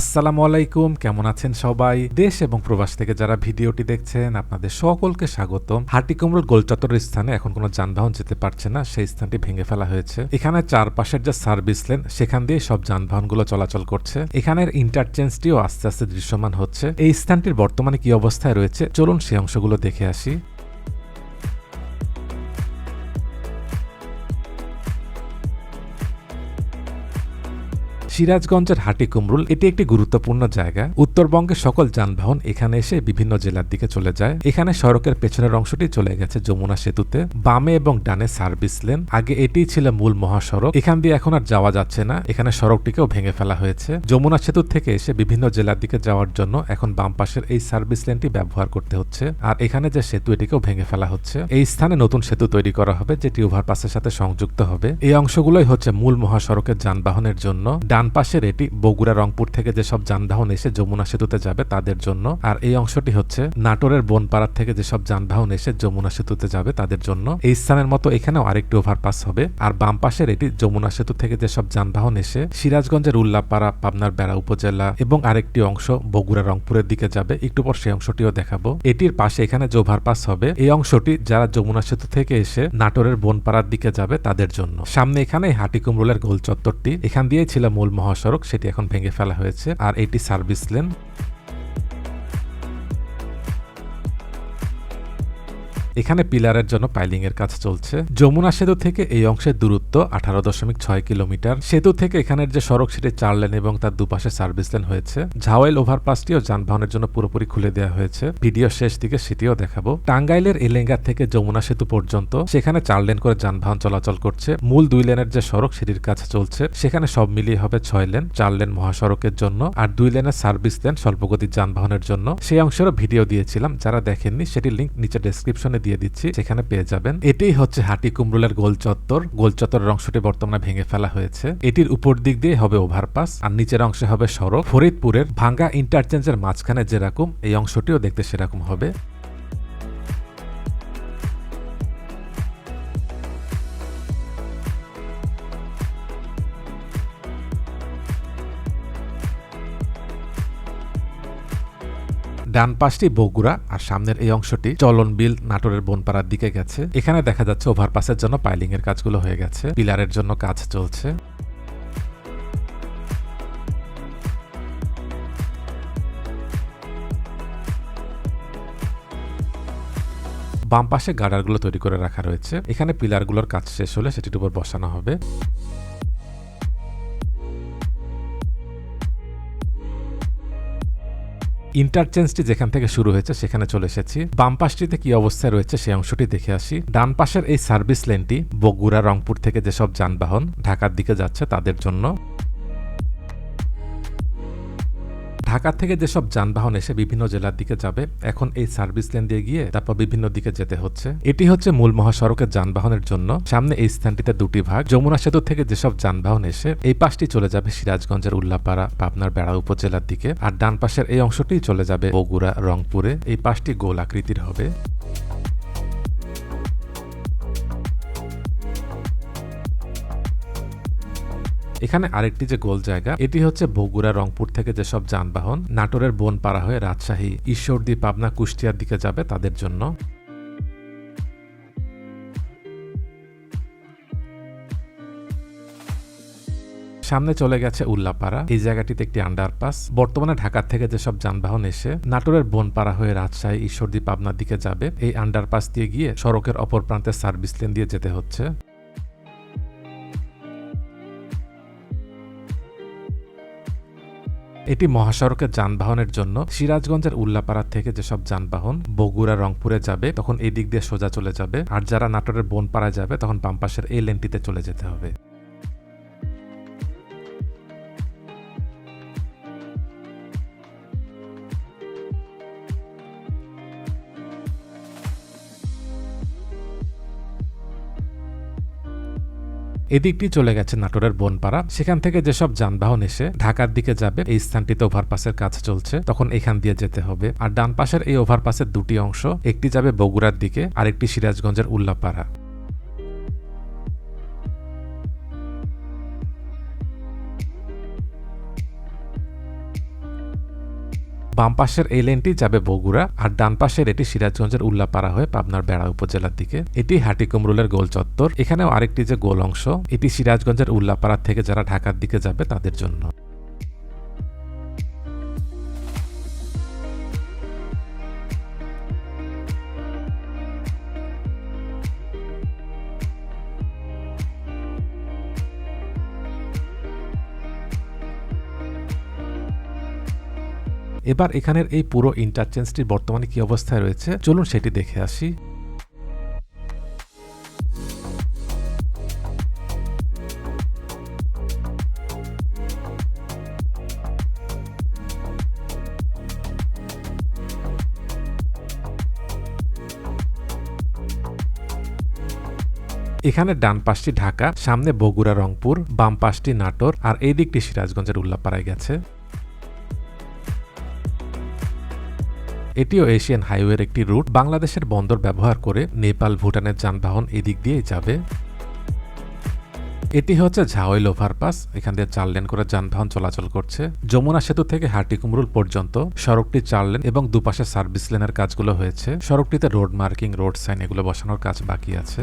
আসসালামু আলাইকুম, কেমন আছেন সবাই? দেশ এবং প্রবাস থেকে যারা ভিডিওটি দেখছেন, আপনাদের সকলকে স্বাগত হাটিকুমরুল গোলচত্বরের স্থানে এখন কোনো যানবাহন যেতে পারছে না, সেই স্থানটি ভেঙে ফেলা হয়েছে। এখানে চারপাশের যে সার্ভিস লেন, সেখান দিয়ে সব যানবাহনগুলো চলাচল করছে। এখানের ইন্টারচেঞ্জটিও আস্তে আস্তে দৃশ্যমান হচ্ছে। এই স্থানটির বর্তমানে কি অবস্থায় রয়েছে, চলুন সেই অংশগুলো দেখে আসি। সিরাজগঞ্জের হাটি কুমরুল এটি একটি গুরুত্বপূর্ণ জায়গা। উত্তরবঙ্গের সকল যানবাহন এখানে এসে বিভিন্ন জেলার দিকে চলে যায়। এখানে সড়কের পেছনের অংশটি চলে গেছে যমুনা সেতুতে। বামে এবং ডানে সার্ভিস লেন। আগে এটিই ছিল মূল মহাসড়ক। এখান দিয়ে এখন আর যাওয়া যাচ্ছে না। এখানে সড়কটিকেও ভেঙে ফেলা হয়েছে। যমুনা সেতু থেকে এসে বিভিন্ন জেলার দিকে যাওয়ার জন্য এখন বাম পাশের এই সার্ভিস লেনটি ব্যবহার করতে হচ্ছে। আর এখানে যে সেতু, এটিকেও ভেঙে ফেলা হচ্ছে। এই স্থানে নতুন সেতু তৈরি করা হবে, যেটি ওভারপাসের সাথে সংযুক্ত হবে। এই অংশগুলোই হচ্ছে মূল মহাসড়কের যানবাহনের জন্য। ডান পাশের এটি বগুড়া রংপুর থেকে যেসব যানবাহন এসে যমুনা সেতুতে যাবে তাদের জন্য। আর এই অংশটি হচ্ছে নাটোরের বনপাড়ার থেকে যেসব যানবাহন এসে যমুনা সেতুতে যাবে তাদের জন্য। এই স্থানের মতো এখানেও আরেকটি ওভারপাস হবে। আর বাম পাশের এটি যমুনা সেতু থেকে যেসব যানবাহন এসে সিরাজগঞ্জের উল্লাপাড়া, পাবনার বেড়া উপজেলা এবং আরেকটি অংশ বগুড়া রংপুরের দিকে যাবে। একটু পর সেই অংশটিও দেখাবো। এটির পাশে এখানে যে ওভারপাস হবে, এই অংশটি যারা যমুনা সেতু থেকে এসে নাটোরের বনপাড়ার দিকে যাবে তাদের জন্য। সামনে এখানে হাটিকুমরুলের গোল চত্বরটি এখান দিয়েই ছিল মূল মহাসড়ক সেটি এখন ভেঙে ফেলা হয়েছে। আর এটি সার্ভিস লেন। এখানে পিলারের জন্য পাইলিং এর কাজ চলছে। যমুনা সেতু থেকে এই অংশের দূরত্ব আঠারো দশমিক ছয় কিলোমিটার। সেতু থেকে এখানের যে সড়ক, সেটি চার লেন এবং তার দুপাশে সার্ভিস লেন হয়েছে। ঝাওয়াইল ওভারপাসটিও যানবাহনের জন্য পুরোপুরি খুলে দেওয়া হয়েছে। ভিডিও শেষ দিকে সেটিও দেখাবো। টাঙ্গাইলের এলেঙ্গা থেকে যমুনা সেতু পর্যন্ত সেখানে চার লেন করে যানবাহন চলাচল করছে। মূল দুই লেনের যে সড়ক, সেটির কাজ চলছে। সেখানে সব মিলিয়ে হবে ছয় লেন, চার লেন মহাসড়কের জন্য আর দুই লেনের সার্ভিস লেন স্বল্পগতির যানবাহনের জন্য। সেই অংশেরও ভিডিও দিয়েছিলাম, যারা দেখেননি, সেটির লিঙ্ক নিচে ডেসক্রিপশনে দিয়ে দিচ্ছি সেখানে পেয়ে যাবেন। এটাই হচ্ছে হাটি কুমরুলের গোল চত্বর। গোল চত্বরের অংশটি বর্তমানে ভেঙে ফেলা হয়েছে। এটির উপর দিক দিয়ে হবে ওভারপাস, আর নিচের অংশে হবে সড়ক। ফরিদপুরের ভাঙ্গা ইন্টারচেঞ্জের মাঝখানে যেরকম, এই অংশটিও দেখতে সেরকম হবে। ডান পাশটি বগুড়া আর সামনের এই অংশটি চলন বিল নাটোরের বনপাড়ার দিকে গেছে। এখানে দেখা যাচ্ছে ওভারপাসের জন্য পাইলিং এর কাজগুলো হয়ে গেছে। পিলারের জন্য কাজ চলছে। বাম পাশে গার্ডারগুলো তৈরি করে রাখা রয়েছে। এখানে পিলারগুলোর কাজ শেষ হলে সেটির উপর বসানো হবে। ইন্টারচেঞ্জটি যেখান থেকে শুরু হয়েছে, সেখানে চলে এসেছি। বাম পাশটিতে কি অবস্থায় রয়েছে, সেই অংশটি দেখে আসি। ডান পাশের এই সার্ভিস লেনটি বগুড়া, রংপুর থেকে যেসব যানবাহন ঢাকার দিকে যাচ্ছে, তাদের জন্য। ঢাকা থেকে যেসব যানবাহন এসে বিভিন্ন জেলার দিকে যাবে, এখন এই সার্ভিস লেন দিয়ে গিয়ে তারপর বিভিন্ন দিকে যেতে হচ্ছে। এটি হচ্ছে মূল মহাসড়কের যানবাহনের জন্য। সামনে এই স্থানটিতে দুটি ভাগ। যমুনা সেতু থেকে যেসব যানবাহন এসে, এই পাশটি চলে যাবে সিরাজগঞ্জের উল্লাপাড়া, পাবনার বেড়া উপজেলার দিকে। আর ডান পাশের এই অংশটি চলে যাবে বগুড়া, রংপুরে। এই পাশটি গোল আকৃতির হবে। এখানে আরেকটি যে গোল জায়গা, এটি হচ্ছে বগুড়া রংপুর থেকে যেসব যানবাহন নাটোরের বন পাড়া হয়ে রাজশাহী, ঈশ্বরদী, পাবনা, কুষ্টিয়ার দিকে যাবে তাদের জন্য। সামনে চলে গেছে উল্লাপাড়া, এই জায়গাটিতে একটি আন্ডারপাস বর্তমানে ঢাকা থেকে যেসব যানবাহন এসে নাটোরের বনপাড়া হয়ে রাজশাহী, ঈশ্বরদী, পাবনার দিকে যাবে, এই আন্ডারপাস দিয়ে গিয়ে সড়কের অপর প্রান্তে সার্ভিস লেন দিয়ে যেতে হচ্ছে। এটি মহাসড়কের যানবাহনের জন্য সিরাজগঞ্জের উল্লাপাড়া থেকে যেসব যানবাহন বগুড়া, রংপুরে যাবে, তখন এই দিক দিয়ে সোজা চলে যাবে। আর যারা নাটোরের বনপাড়ায় যাবে, তখন বাম এই লেনটিতে চলে যেতে হবে। এদিকটি চলে গেছে নাটোরের বনপাড়া। সেখান থেকে যেসব যানবাহন এসে ঢাকার দিকে যাবে, এই স্থানটিতে ওভারপাসের কাজ চলছে। তখন এখান দিয়ে যেতে হবে। আর ডান পাশের এই ওভারপাসের দুটি অংশ, একটি যাবে বগুড়ার দিকে, আরেকটি সিরাজগঞ্জের উল্লাপাড়া। বাম পাশের এই লেনটি যাবে বগুড়া, আর ডান পাশের এটি সিরাজগঞ্জের উল্লাপাড়া হয়ে পাবনার বেড়া উপজেলার দিকে। এটি হাটিকুমরুলের গোল চত্বর। এখানেও আরেকটি যে গোল অংশ, এটি সিরাজগঞ্জের উল্লাপাড়া থেকে যারা ঢাকার দিকে যাবে তাদের জন্য। এবার এখানের এই পুরো ইন্টারচেঞ্জটি বর্তমানে কি অবস্থায় রয়েছে? চলুন সেটি দেখে আসি। এখানে ডান পাশটি ঢাকা, সামনে বগুড়া রংপুর, বাম পাশটি নাটোর, আর এই দিকটি সিরাজগঞ্জের উল্লাপাড়ায় গেছে। এটিও এশিয়ান হাইওয়ের একটি রুট। বাংলাদেশের বন্দর ব্যবহার করে নেপাল, ভুটানের যানবাহন এদিক দিয়েই যাবে। এটি হচ্ছে ঝাওয়েল ওভারপাস এখান দিয়ে চার লেন করে যানবাহন চলাচল করছে। যমুনা সেতু থেকে হাটিকুমরুল পর্যন্ত সড়কটি চার লেন এবং দুপাশে সার্ভিস লেনের কাজগুলো হয়েছে। সড়কটিতে রোড মার্কিং, রোড সাইন এগুলো বসানোর কাজ বাকি আছে।